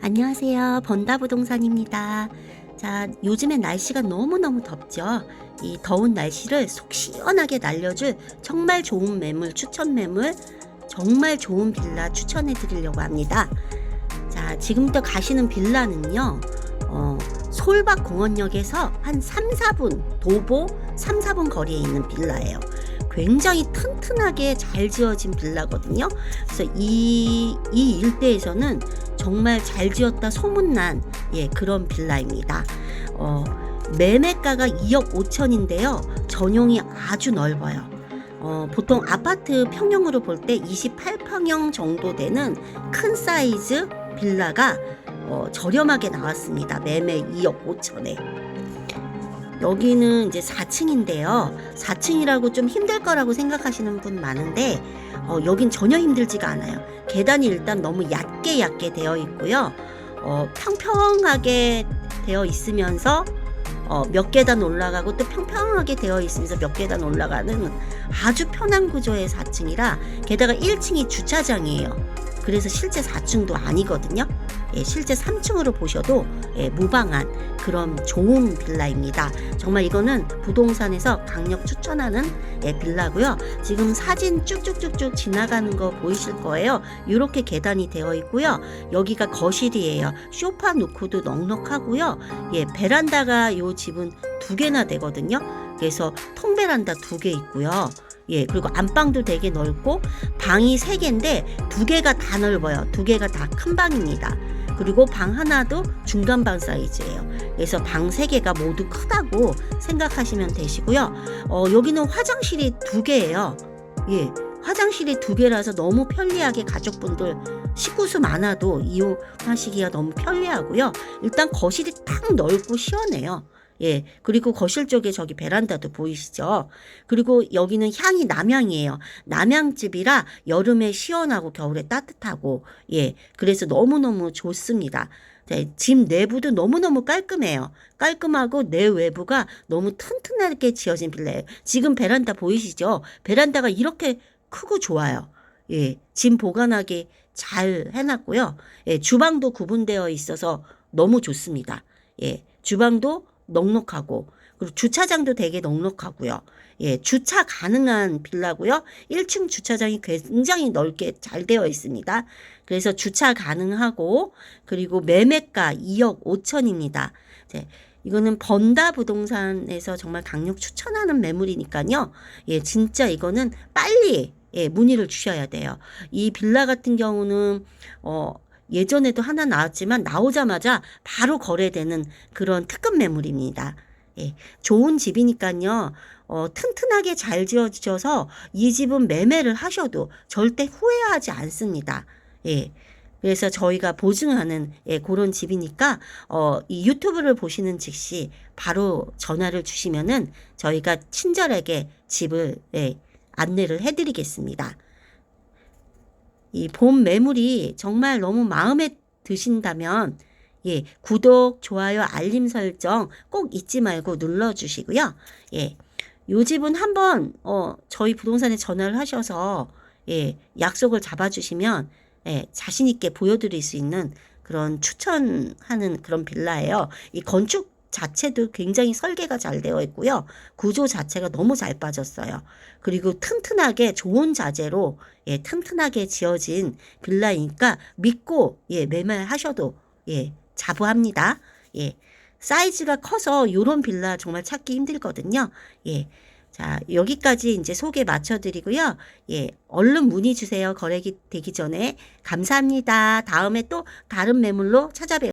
안녕하세요. 번다 부동산입니다. 자, 요즘엔 날씨가 너무너무 덥죠. 이 더운 날씨를 속 시원하게 날려줄 정말 좋은 매물, 추천 매물, 정말 좋은 빌라 추천해 드리려고 합니다. 자, 지금부터 가시는 빌라는요, 어, 솔박 공원역에서 한 3, 4분, 도보 3, 4분 거리에 있는 빌라예요. 굉장히 튼튼하게 잘 지어진 빌라거든요. 그래서 이, 이 일대에서는 정말 잘 지었다 소문난 예, 그런 빌라입니다. 어, 매매가가 2억 5천인데요. 전용이 아주 넓어요. 어, 보통 아파트 평형으로 볼 때 28평형 정도 되는 큰 사이즈 빌라가 어, 저렴하게 나왔습니다. 매매 2억 5천에. 여기는 이제 4층인데요. 4층이라고 좀 힘들 거라고 생각하시는 분 많은데, 어, 여긴 전혀 힘들지가 않아요. 계단이 일단 너무 얕게 얕게 되어 있고요. 어, 평평하게 되어 있으면서 어, 몇 계단 올라가고 또 평평하게 되어 있으면서 몇 계단 올라가는 아주 편한 구조의 4층이라 게다가 1층이 주차장이에요. 그래서 실제 4층도 아니거든요. 예, 실제 3층으로 보셔도 예, 무방한 그런 좋은 빌라입니다. 정말 이거는 부동산에서 강력 추천하는 예, 빌라고요. 지금 사진 쭉쭉쭉쭉 지나가는 거 보이실 거예요. 이렇게 계단이 되어 있고요. 여기가 거실이에요. 쇼파 놓고도 넉넉하고요. 예, 베란다가 요 집은 두 개나 되거든요. 그래서 통베란다 두 개 있고요. 예, 그리고 안방도 되게 넓고 방이 세 개인데 두 개가 다 넓어요. 두 개가 다 큰 방입니다. 그리고 방 하나도 중간 방 사이즈예요. 그래서 방 세 개가 모두 크다고 생각하시면 되시고요. 어, 여기는 화장실이 두 개예요. 예. 화장실이 두 개라서 너무 편리하게 가족분들 식구수 많아도 이용하시기가 너무 편리하고요. 일단 거실이 딱 넓고 시원해요. 예. 그리고 거실 쪽에 저기 베란다도 보이시죠? 그리고 여기는 향이 남향이에요. 남향집이라 여름에 시원하고 겨울에 따뜻하고, 예. 그래서 너무너무 좋습니다. 네, 집 내부도 너무너무 깔끔해요. 깔끔하고 내 외부가 너무 튼튼하게 지어진 빌라예요. 지금 베란다 보이시죠? 베란다가 이렇게 크고 좋아요. 예. 짐 보관하기 잘 해놨고요. 예. 주방도 구분되어 있어서 너무 좋습니다. 예. 주방도 넉넉하고 그리고 주차장도 되게 넉넉하고요. 예, 주차 가능한 빌라고요. 1층 주차장이 굉장히 넓게 잘 되어 있습니다. 그래서 주차 가능하고 그리고 매매가 2억 5천입니다. 네, 이거는 번다 부동산에서 정말 강력 추천하는 매물이니까요. 예, 진짜 이거는 빨리 예, 문의를 주셔야 돼요. 이 빌라 같은 경우는 어 예전에도 하나 나왔지만 나오자마자 바로 거래되는 그런 특급 매물입니다. 예, 좋은 집이니까요. 어, 튼튼하게 잘 지어주셔서 이 집은 매매를 하셔도 절대 후회하지 않습니다. 예. 그래서 저희가 보증하는 예, 그런 집이니까 어, 이 유튜브를 보시는 즉시 바로 전화를 주시면은 저희가 친절하게 집을 예, 안내를 해드리겠습니다. 이본 매물이 정말 너무 마음에 드신다면 예, 구독, 좋아요, 알림 설정 꼭 잊지 말고 눌러 주시고요. 예. 요 집은 한번 어 저희 부동산에 전화를 하셔서 예, 약속을 잡아 주시면 예, 자신 있게 보여 드릴 수 있는 그런 추천하는 그런 빌라예요. 이 건축 자체도 굉장히 설계가 잘 되어 있고요. 구조 자체가 너무 잘 빠졌어요. 그리고 튼튼하게 좋은 자재로 예, 튼튼하게 지어진 빌라이니까 믿고 예, 매매하셔도 예, 자부합니다. 예. 사이즈가 커서 요런 빌라 정말 찾기 힘들거든요. 예. 자, 여기까지 이제 소개 맞춰드리고요. 예, 얼른 문의 주세요. 거래기 되기 전에. 감사합니다. 다음에 또 다른 매물로 찾아뵐게요.